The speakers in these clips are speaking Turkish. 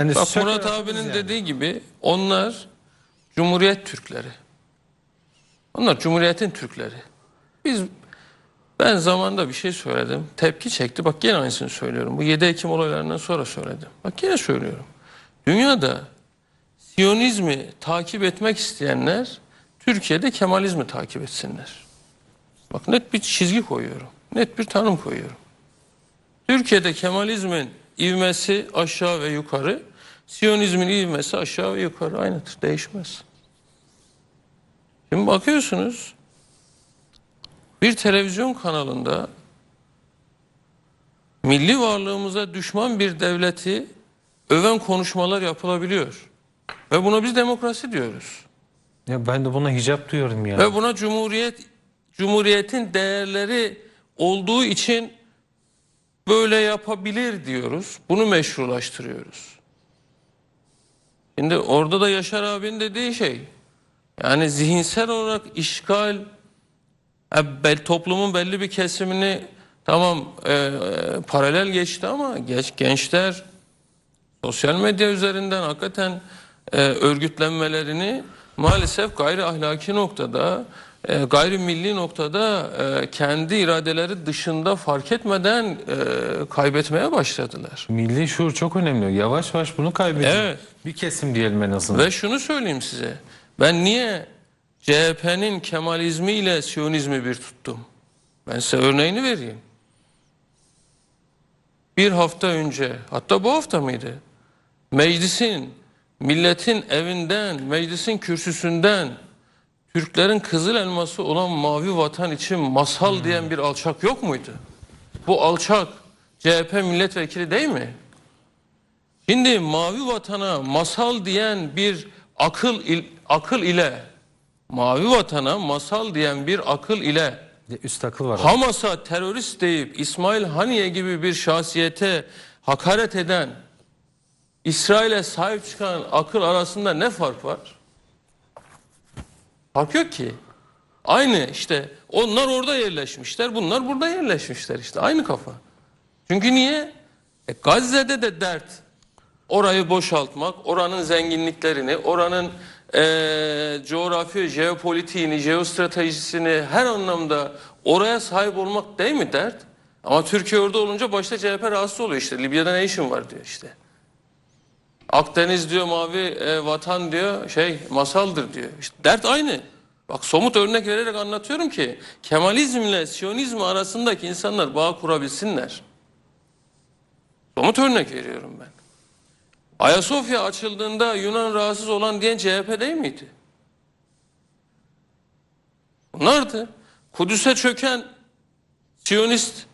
Yani Bak Murat abinin yani. dediği gibi onlar Cumhuriyet Türkleri. Onlar Cumhuriyet'in Türkleri. Biz ben zamanda bir şey söyledim. Tepki çekti. Bak gene aynısını söylüyorum. Bu 7 Ekim olaylarından sonra söyledim. Bak gene söylüyorum. Dünyada Siyonizmi takip etmek isteyenler Türkiye'de Kemalizmi takip etsinler. Bak net bir çizgi koyuyorum. Net bir tanım koyuyorum. Türkiye'de Kemalizmin ivmesi aşağı ve yukarı, Siyonizmin ivmesi aşağı ve yukarı aynıdır. Değişmez. Şimdi bakıyorsunuz bir televizyon kanalında milli varlığımıza düşman bir devleti öven konuşmalar yapılabiliyor. Ve buna biz demokrasi diyoruz. Ya ben de buna hicap diyorum ya. Ve buna cumhuriyet cumhuriyetin değerleri olduğu için böyle yapabilir diyoruz. Bunu meşrulaştırıyoruz. Şimdi orada da Yaşar abinin dediği şey yani zihinsel olarak işgal toplumun belli bir kesimini tamam e, e, paralel geçti ama geç, gençler sosyal medya üzerinden hakikaten e, örgütlenmelerini maalesef gayri ahlaki noktada, e, gayri milli noktada e, kendi iradeleri dışında fark etmeden e, kaybetmeye başladılar. Milli şuur çok önemli. Yavaş yavaş bunu kaybediyor. Evet. Bir kesim diyelim en azından. Ve şunu söyleyeyim size. Ben niye CHP'nin Kemalizmi ile Siyonizmi bir tuttum? Ben size örneğini vereyim. Bir hafta önce, hatta bu hafta mıydı? Meclisin, milletin evinden, meclisin kürsüsünden Türklerin kızıl elması olan mavi vatan için masal diyen bir alçak yok muydu? Bu alçak CHP milletvekili değil mi? Şimdi mavi vatana masal diyen bir akıl il- akıl ile mavi vatana masal diyen bir akıl ile Üst akıl var. Hamas'a terörist deyip İsmail Haniye gibi bir şahsiyete hakaret eden İsrail'e sahip çıkan akıl arasında ne fark var? Fark yok ki. Aynı işte onlar orada yerleşmişler bunlar burada yerleşmişler işte aynı kafa. Çünkü niye? E, Gazze'de de dert orayı boşaltmak, oranın zenginliklerini, oranın eee coğrafya, jeopolitiğini, jeostratejisini her anlamda oraya sahip olmak değil mi dert? Ama Türkiye orada olunca başta CHP rahatsız oluyor işte. Libya'da ne işin var diyor işte. Akdeniz diyor mavi e, vatan diyor şey masaldır diyor. İşte dert aynı. Bak somut örnek vererek anlatıyorum ki Kemalizmle Siyonizm arasındaki insanlar bağ kurabilsinler. Somut örnek veriyorum ben. Ayasofya açıldığında Yunan rahatsız olan diyen CHP değil miydi? Bunlardı. Kudüs'e çöken Siyonist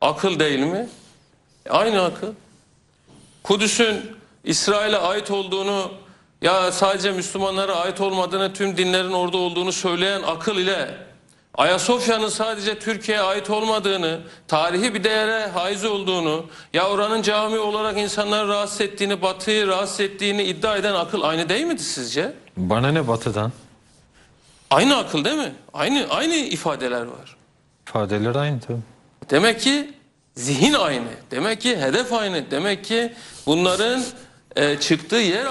akıl değil mi? E, Aynı akıl. Kudüs'ün İsrail'e ait olduğunu ya sadece Müslümanlara ait olmadığını tüm dinlerin orada olduğunu söyleyen akıl ile Ayasofya'nın sadece Türkiye'ye ait olmadığını, tarihi bir değere haiz olduğunu, ya oranın cami olarak insanları rahatsız ettiğini, batıyı rahatsız ettiğini iddia eden akıl aynı değil miydi sizce? Bana ne batıdan? Aynı akıl değil mi? Aynı aynı ifadeler var. İfadeler aynı tabii. Demek ki zihin aynı. Demek ki hedef aynı. Demek ki bunların e, çıktığı yer